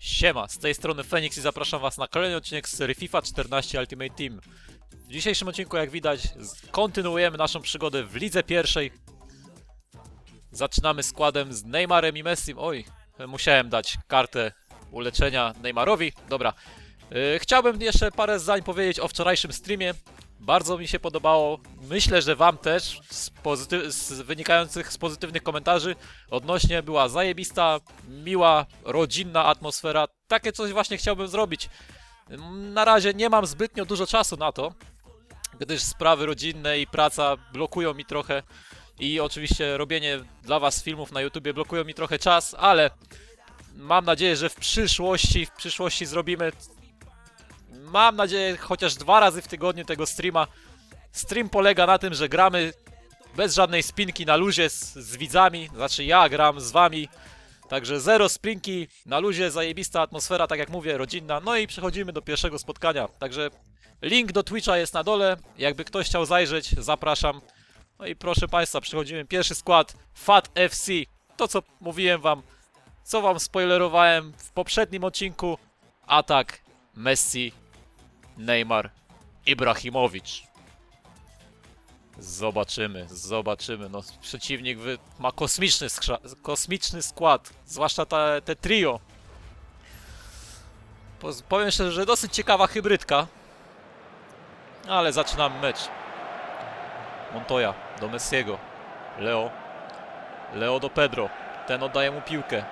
Siema, z tej strony Phoenix i zapraszam was na kolejny odcinek z serii FIFA 14 Ultimate Team. W dzisiejszym odcinku, jak widać, kontynuujemy naszą przygodę w lidze pierwszej. Zaczynamy składem z Neymarem i Messim. Oj, musiałem dać kartę uleczenia Neymarowi. Dobra. Yy, chciałbym jeszcze parę zdań powiedzieć o wczorajszym streamie. Bardzo mi się podobało. Myślę, że wam też z, z wynikających z pozytywnych komentarzy odnośnie była zajebista, miła, rodzinna atmosfera. Takie coś właśnie chciałbym zrobić. Na razie nie mam zbytnio dużo czasu na to, gdyż sprawy rodzinne i praca blokują mi trochę i oczywiście robienie dla was filmów na YouTubie blokują mi trochę czas, ale mam nadzieję, że w przyszłości, w przyszłości zrobimy mam nadzieję chociaż dwa razy w tygodniu tego streama. Stream polega na tym, że gramy bez żadnej spinki na luzie z, z widzami, znaczy ja gram z wami. Także zero spinki, na luzie, zajebista atmosfera, tak jak mówię, rodzinna. No i przechodzimy do pierwszego spotkania. Także link do Twitcha jest na dole. Jakby ktoś chciał zajrzeć, zapraszam. No i proszę Państwa, przechodzimy. Pierwszy skład FAT FC. To co mówiłem Wam, co Wam spoilerowałem w poprzednim odcinku. Atak Messi, Neymar, Ibrahimowicz. Zobaczymy, zobaczymy. No, przeciwnik ma kosmiczny, kosmiczny skład, zwłaszcza te trio. Poz- powiem szczerze, że dosyć ciekawa hybrydka. Ale zaczynamy mecz. Montoya do Messiego. Leo. Leo do Pedro. Ten oddaje mu piłkę.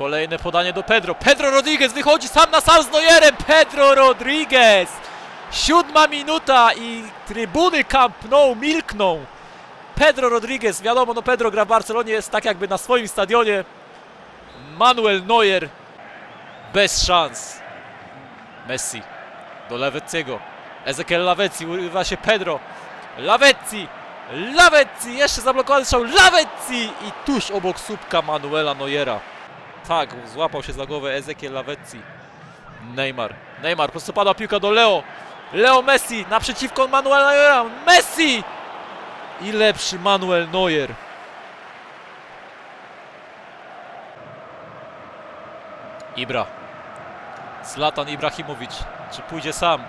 Kolejne podanie do Pedro. Pedro Rodriguez wychodzi sam na sam z Neuerem. Pedro Rodriguez! Siódma minuta i trybuny Camp Nou milkną. Pedro Rodriguez, wiadomo, no Pedro gra w Barcelonie, jest tak jakby na swoim stadionie. Manuel Neuer bez szans. Messi do Lavezziego. Ezekiel Lavezzi, urywa się Pedro. Lavezzi! Lavezzi! Jeszcze zablokowany strzał. Lavezzi! I tuż obok słupka Manuela Neuera. Tak, złapał się za głowę Ezekiel Lavezzi. Neymar. Neymar, prosto pada piłka do Leo. Leo Messi naprzeciwko Manuela Neuera. Messi! I lepszy Manuel Neuer. Ibra. Zlatan Ibrahimowicz. Czy pójdzie sam?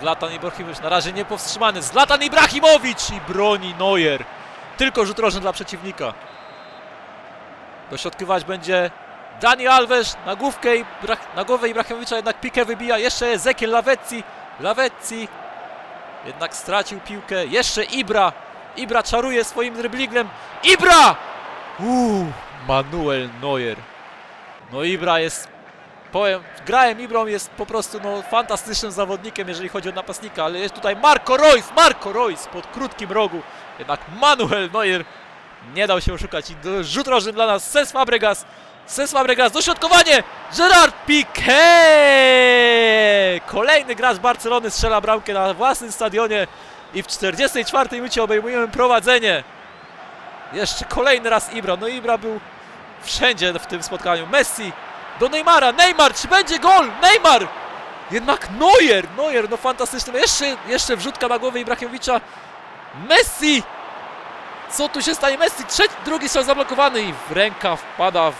Zlatan Ibrahimowicz na razie niepowstrzymany. Zlatan Ibrahimowicz i broni Neuer. Tylko rzut rożny dla przeciwnika. Dośrodkować będzie Dani Alves na główkę Ibra- na głowę Ibrahimowicza jednak pikę wybija. Jeszcze Ezekiel Lavezzi. Lavezzi jednak stracił piłkę. Jeszcze Ibra. Ibra czaruje swoim dribblingiem. Ibra! Uuu, Manuel Neuer. No Ibra jest, powiem, grałem Ibrą, jest po prostu no, fantastycznym zawodnikiem, jeżeli chodzi o napastnika, ale jest tutaj Marco Reus, Marco Reus pod krótkim rogu. Jednak Manuel Neuer nie dał się oszukać i rzut rożny dla nas. Ses Fabregas. Ses Fabregas. Dośrodkowanie. Gerard Piqué. Kolejny gracz Barcelony strzela bramkę na własnym stadionie. I w 44 minucie obejmujemy prowadzenie. Jeszcze kolejny raz Ibra. No Ibra był wszędzie w tym spotkaniu. Messi do Neymara. Neymar, czy będzie gol? Neymar! Jednak Neuer. Neuer, no fantastyczny. Jeszcze, jeszcze wrzutka na głowę Ibrahimowicza. Messi! Co tu się stanie? Messi, trzeci, drugi strzał zablokowany i ręka wpada w...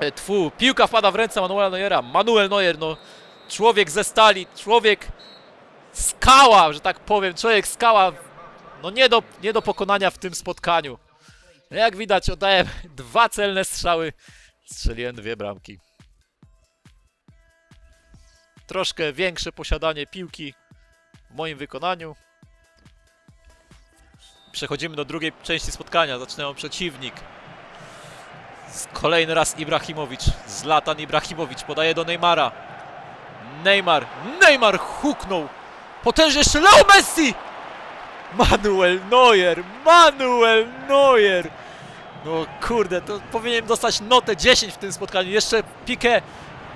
E, Tfu, piłka wpada w ręce Manuela Neuera. Manuel Neuer, no człowiek ze stali, człowiek skała, że tak powiem, człowiek skała, no nie do, nie do pokonania w tym spotkaniu. No Jak widać, oddałem dwa celne strzały, strzeliłem dwie bramki. Troszkę większe posiadanie piłki w moim wykonaniu. Przechodzimy do drugiej części spotkania. Zaczynają przeciwnik. Kolejny raz Ibrahimowicz. Zlatan Ibrahimowicz podaje do Neymara. Neymar. Neymar huknął. Potężnie jeszcze Leo Messi! Manuel Neuer. Manuel Neuer. No kurde, to powinienem dostać notę 10 w tym spotkaniu. Jeszcze Piqué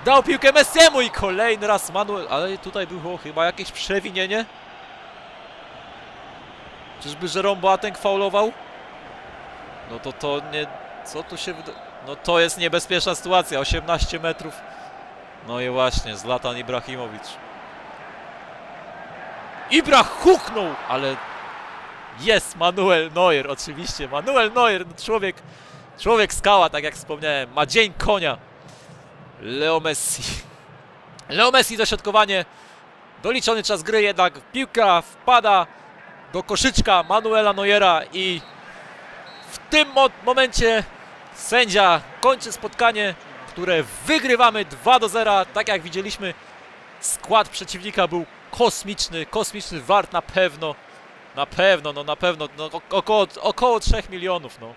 dał piłkę Messiemu i kolejny raz Manuel. Ale tutaj było chyba jakieś przewinienie. Czyżby Jerome Boateng faulował? No to to nie... Co tu się. No to jest niebezpieczna sytuacja, 18 metrów. No i właśnie, Zlatan Ibrahimowicz. Ibra huknął, ale... Jest Manuel Neuer, oczywiście. Manuel Neuer, no człowiek Człowiek skała, tak jak wspomniałem, ma dzień konia. Leo Messi. Leo Messi dośrodkowanie. Doliczony czas gry, jednak piłka wpada do koszyczka Manuela Neuera i w tym mo momencie sędzia kończy spotkanie, które wygrywamy 2 do 0. Tak jak widzieliśmy, skład przeciwnika był kosmiczny, kosmiczny wart na pewno. Na pewno, no na pewno, no, około, około 3 milionów, no.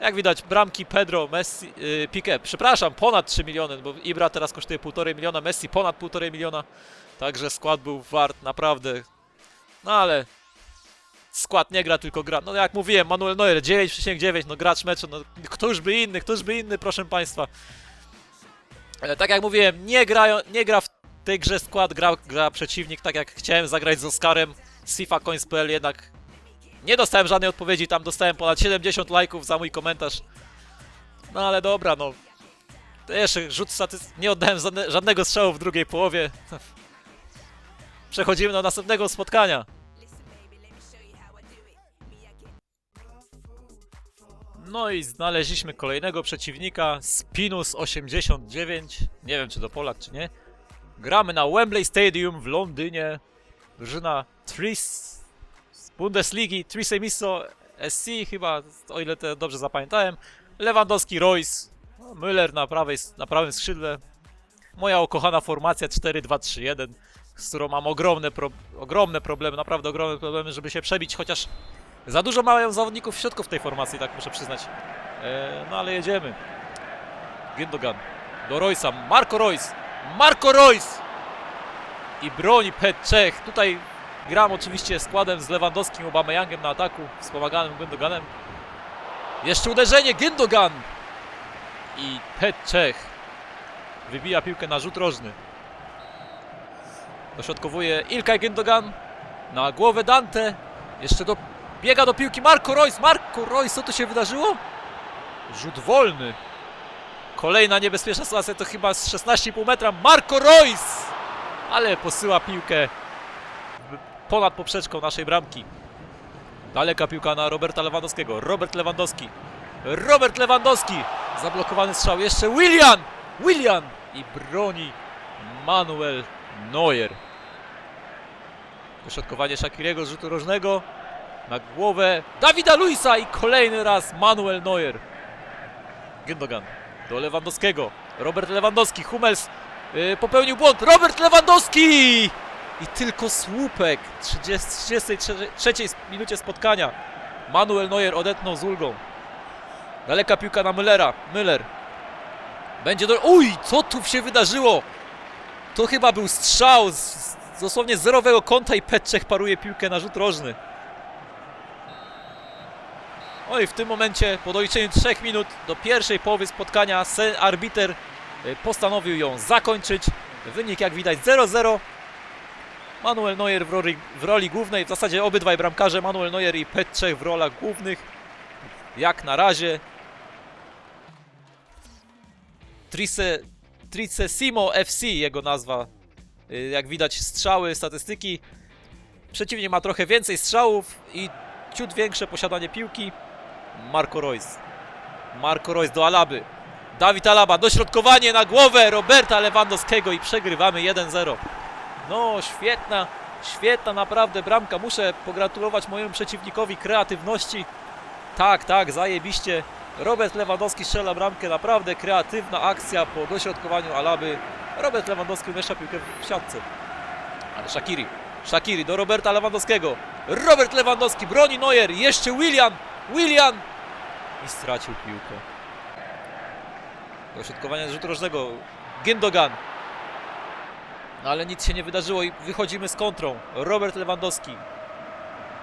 Jak widać, bramki Pedro, Messi, yy, Piqué, przepraszam, ponad 3 miliony, bo Ibra teraz kosztuje 1,5 miliona, Messi ponad 1,5 miliona, także skład był wart naprawdę, no ale skład nie gra, tylko gra, no jak mówiłem, Manuel Neuer 9,9, no gracz meczu, no któż by inny, któż by inny, proszę Państwa. E, tak jak mówiłem, nie, grają, nie gra w tej grze skład, gra, gra przeciwnik, tak jak chciałem zagrać z Oskarem z FIFA Coins.pl, jednak nie dostałem żadnej odpowiedzi, tam dostałem ponad 70 lajków za mój komentarz. No ale dobra, no. Jeszcze rzut statystyki. Nie oddałem żadne, żadnego strzału w drugiej połowie. Przechodzimy do następnego spotkania. No i znaleźliśmy kolejnego przeciwnika, Spinus 89. Nie wiem czy to Polak czy nie. Gramy na Wembley Stadium w Londynie. Drużyna Tris z Bundesligi, Trisemiso SC chyba, o ile to dobrze zapamiętałem. Lewandowski, Royce, Müller na, prawej, na prawym skrzydle. Moja ukochana formacja 4-2-3-1, z którą mam ogromne, pro, ogromne problemy, naprawdę ogromne problemy, żeby się przebić, chociaż za dużo mają zawodników w środku w tej formacji, tak muszę przyznać. E, no ale jedziemy. Gündogan do Royce'a, Marco Royce, Marco Royce! I broni Pet Czech. Tutaj gram oczywiście składem z Lewandowskim, Obameyangiem na ataku, wspomaganym Gündoganem. Jeszcze uderzenie, Gündogan! I Pet Czech wybija piłkę na rzut rożny. Dośrodkowuje Ilkay Gündogan na głowę Dante. Jeszcze do, biega do piłki Marco Royce. Marco Royce, co tu się wydarzyło? Rzut wolny. Kolejna niebezpieczna sytuacja to chyba z 16,5 metra. Marco Royce! Ale posyła piłkę ponad poprzeczką naszej bramki. Daleka piłka na Roberta Lewandowskiego. Robert Lewandowski. Robert Lewandowski! Zablokowany strzał. Jeszcze Willian! Willian! I broni Manuel Neuer. Dośrodkowanie Shakiriego z rzutu rożnego. Na głowę Dawida Luisa i kolejny raz Manuel Neuer. Gündogan do Lewandowskiego. Robert Lewandowski. Hummels yy, popełnił błąd. Robert Lewandowski! I tylko słupek. 30, 33 minucie spotkania. Manuel Neuer odetnął z ulgą. Daleka piłka na Müllera. Müller. Będzie do... Uj, co tu się wydarzyło? To chyba był strzał z, z dosłownie zerowego kąta i Petczech paruje piłkę na rzut rożny. Oj, w tym momencie po doliczeniu 3 minut do pierwszej połowy spotkania arbiter y, postanowił ją zakończyć. Wynik jak widać 0-0. Manuel Neuer w roli, w roli głównej, w zasadzie obydwaj bramkarze, Manuel Neuer i Petczech w rolach głównych. Jak na razie. Trice, Tricesimo FC jego nazwa. Y, Jak widać strzały, statystyki. Przeciwnik ma trochę więcej strzałów i ciut większe posiadanie piłki. Marco Royce. Marco Royce do Alaby. Dawid Alaba, dośrodkowanie na głowę Roberta Lewandowskiego i przegrywamy 1-0. No, świetna, świetna naprawdę bramka. Muszę pogratulować mojemu przeciwnikowi kreatywności. Tak, tak, zajebiście. Robert Lewandowski strzela bramkę, naprawdę kreatywna akcja po dośrodkowaniu Alaby. Robert Lewandowski umieszcza piłkę w siatce. Ale Shakiri, Shakiri do Roberta Lewandowskiego. Robert Lewandowski broni Neuer, jeszcze Willian, Willian i stracił piłkę. Dośrodkowanie rzutu rożnego. Gündogan. No ale nic się nie wydarzyło i wychodzimy z kontrą. Robert Lewandowski.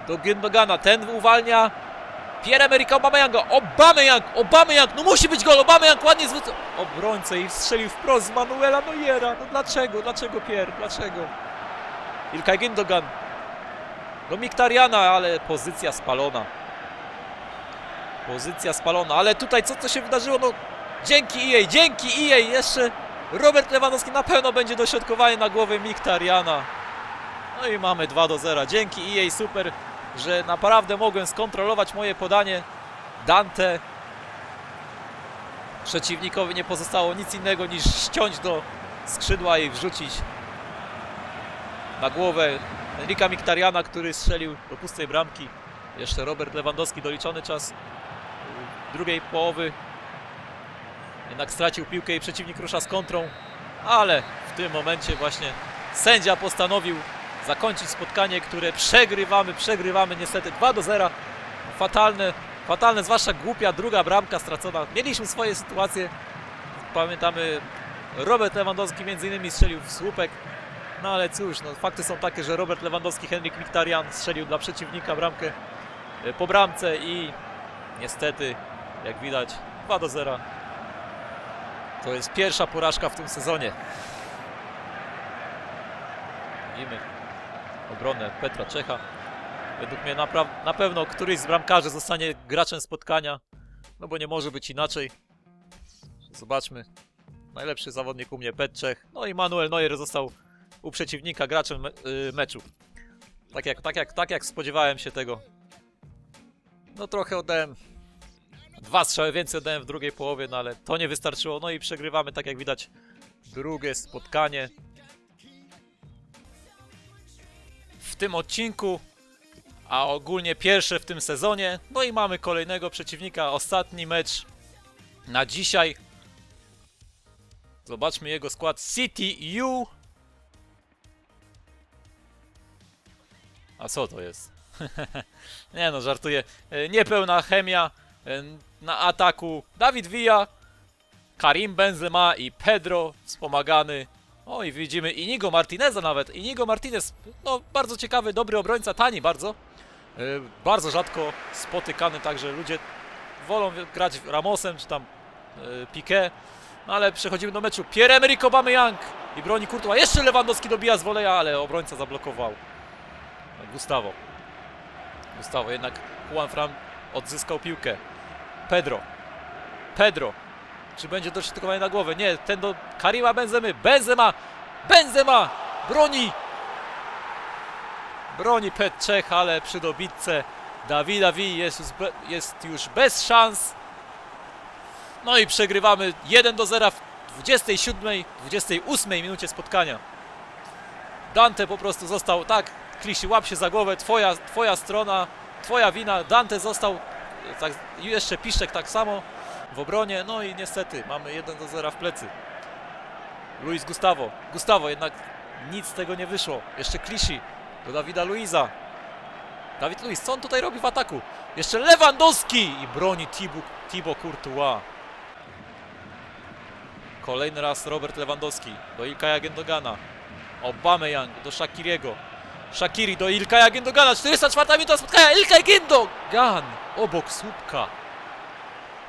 Do Gündogana. Ten uwalnia Pierre-Emerick Aubameyanga. Aubameyang! Aubameyang! No musi być gol! Aubameyang ładnie zwrócił obrońcę i strzelił wprost z Manuela Neuera. No dlaczego? Dlaczego Pierre? Dlaczego? Ilkay Gündogan. Do Miktariana, ale pozycja spalona. Pozycja spalona, ale tutaj co to się wydarzyło? No dzięki EA, dzięki EA jeszcze Robert Lewandowski na pewno będzie dośrodkowanie na głowę Miktariana. No i mamy 2 do 0. Dzięki EA super, że naprawdę mogłem skontrolować moje podanie. Dante Przeciwnikowi nie pozostało nic innego niż ściąć do skrzydła i wrzucić na głowę Enrika Miktariana, który strzelił do pustej bramki. Jeszcze Robert Lewandowski doliczony czas drugiej połowy. Jednak stracił piłkę i przeciwnik rusza z kontrą, ale w tym momencie właśnie sędzia postanowił zakończyć spotkanie, które przegrywamy, przegrywamy niestety 2 do 0. Fatalne, fatalne, zwłaszcza głupia druga bramka stracona. Mieliśmy swoje sytuacje. Pamiętamy, Robert Lewandowski między innymi strzelił w słupek. No ale cóż, no, fakty są takie, że Robert Lewandowski, Henryk Miktarian strzelił dla przeciwnika bramkę e, po bramce i niestety, jak widać, 2 do 0. To jest pierwsza porażka w tym sezonie. Widzimy obronę Petra Czecha. Według mnie napra- na pewno któryś z bramkarzy zostanie graczem spotkania, no bo nie może być inaczej. Zobaczmy. Najlepszy zawodnik u mnie Petr Czech. No i Manuel Neuer został u przeciwnika graczem me- y, meczu. Tak jak, tak, jak, tak jak spodziewałem się tego. No trochę oddałem. Dwa strzały więcej oddałem w drugiej połowie, no ale to nie wystarczyło. No i przegrywamy, tak jak widać, drugie spotkanie. W tym odcinku, a ogólnie pierwsze w tym sezonie. No i mamy kolejnego przeciwnika, ostatni mecz na dzisiaj. Zobaczmy jego skład. City U. A co to jest? Nie no, żartuję. E, Niepełna chemia. E, Na ataku Dawid Villa, Karim Benzema i Pedro wspomagany. O i widzimy Inigo Martineza nawet. Inigo Martinez, no bardzo ciekawy, dobry obrońca, tani bardzo. E, Bardzo rzadko spotykany, także ludzie wolą grać Ramosem czy tam e, Piqué. No ale przechodzimy do meczu. Pierre-Emerick Aubameyang i broni Courtois. Jeszcze Lewandowski dobija z woleja, ale obrońca zablokował. Gustavo. Gustavo, jednak Juan Fran odzyskał piłkę. Pedro. Pedro. Czy będzie dośrodkowanie na głowę? Nie, ten do Karima Benzemy. Benzema! Benzema! Broni! Broni Pet Czech, ale przy dobitce Dawida Wi jest, już jest już bez szans. No i przegrywamy 1 do 0 w 27, 28 minucie spotkania. Dante po prostu został tak, Klisi, łap się za głowę, twoja, twoja strona, twoja wina. Dante został, tak, jeszcze Piszczek tak samo w obronie, no i niestety mamy 1 do 0 w plecy. Luis Gustavo, Gustavo jednak nic z tego nie wyszło. Jeszcze Klisi do Dawida Luiza. Dawid Luiz, co on tutaj robi w ataku? Jeszcze Lewandowski i broni Thibaut, Thibaut Courtois. Kolejny raz Robert Lewandowski do Ilkaja Gendogana. Aubameyang do Shakiriego. Shakiri do Ilkaja Gendogana. 404 minuta spotkania. Ilkay Gündogan obok słupka.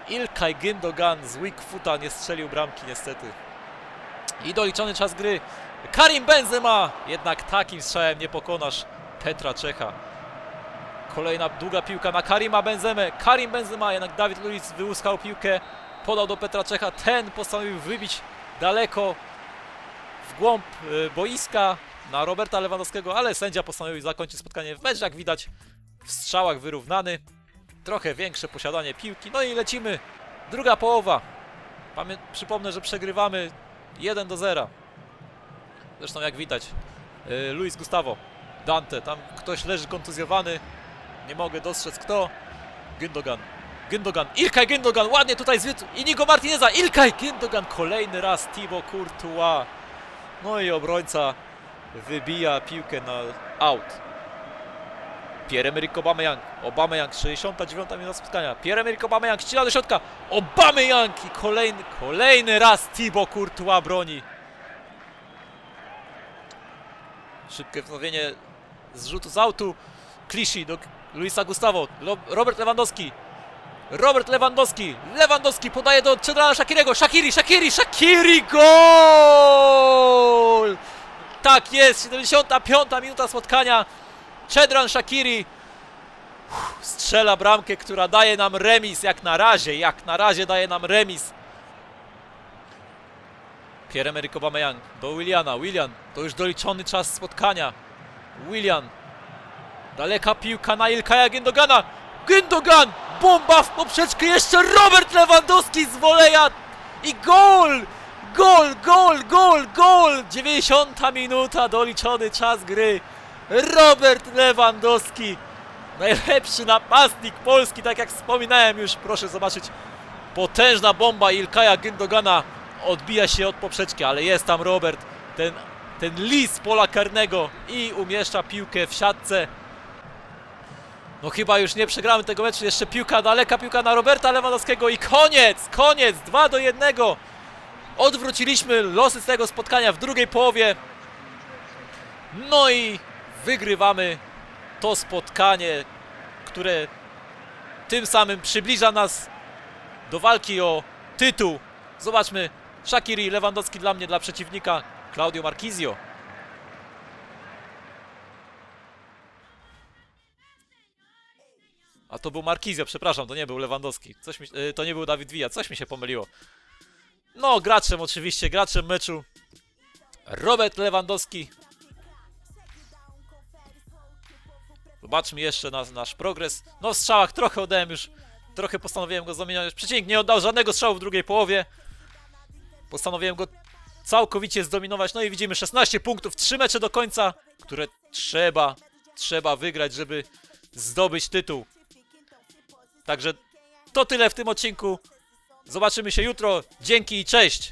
Ilkay Gündogan z weak foota nie strzelił bramki niestety. I doliczony czas gry. Karim Benzema. Jednak takim strzałem nie pokonasz Petra Czecha. Kolejna długa piłka na Karima Benzemę. Karim Benzema, jednak Dawid Luiz wyłuskał piłkę. Podał do Petra Czecha. Ten postanowił wybić daleko w głąb y, boiska na Roberta Lewandowskiego, ale sędzia postanowił zakończyć spotkanie w mecz, jak widać w strzałach wyrównany. Trochę większe posiadanie piłki, no i lecimy. Druga połowa. Pamię przypomnę, że przegrywamy 1 do 0. Zresztą jak widać, y, Luis Gustavo, Dante, tam ktoś leży kontuzjowany. Nie mogę dostrzec kto. Gündogan. Gündogan, Ilkay Gündogan, ładnie tutaj zwiódł Inigo Martineza, Ilkay Gündogan, kolejny raz Thibaut Courtois. No i obrońca wybija piłkę na out. Pierre-Emerick Aubameyang. Aubameyang, 69 minuta spotkania. Pierre-Emerick Aubameyang ścina do środka. Aubameyang i kolejny, kolejny raz Thibaut Courtois broni. Szybkie wznowienie zrzutu z autu. Clichy do Luisa Gustavo. Robert Lewandowski. Robert Lewandowski. Lewandowski podaje do Czedrana Shakiriego. Shakiri, Shakiri, Shakiri, gol! Tak jest, 75 minuta spotkania. Czedran Shakiri strzela bramkę, która daje nam remis, jak na razie, jak na razie daje nam remis. Pierre-Emerick Aubameyang do Williana. Willian, to już doliczony czas spotkania. Willian. Daleka piłka na Ilkaja Gündogana. Gündogan! Bomba w poprzeczkę, jeszcze Robert Lewandowski z woleja! I gol! Gol, gol, gol, gol! 90 minuta, doliczony czas gry. Robert Lewandowski, najlepszy napastnik Polski, tak jak wspominałem już, proszę zobaczyć. Potężna bomba Ilkaja Gündogana odbija się od poprzeczki, ale jest tam Robert, ten, ten lis pola karnego i umieszcza piłkę w siatce. No chyba już nie przegramy tego meczu, jeszcze piłka daleka, piłka na Roberta Lewandowskiego i koniec, koniec, 2 do 1. Odwróciliśmy losy z tego spotkania w drugiej połowie. No i wygrywamy to spotkanie, które tym samym przybliża nas do walki o tytuł. Zobaczmy, Shakiri, Lewandowski dla mnie, dla przeciwnika, Claudio Marquizio. A to był Marquizio, przepraszam, to nie był Lewandowski. Coś mi, y, to nie był Dawid Villa, coś mi się pomyliło. No, graczem oczywiście, graczem meczu. Robert Lewandowski. Zobaczmy jeszcze nas, nasz progres. No w strzałach trochę oddałem już, trochę postanowiłem go zamieniać. Przeciwnik nie oddał żadnego strzału w drugiej połowie. Postanowiłem go całkowicie zdominować. No i widzimy 16 punktów, 3 mecze do końca, które trzeba, trzeba wygrać, żeby zdobyć tytuł. Także to tyle w tym odcinku. Zobaczymy się jutro. Dzięki i cześć!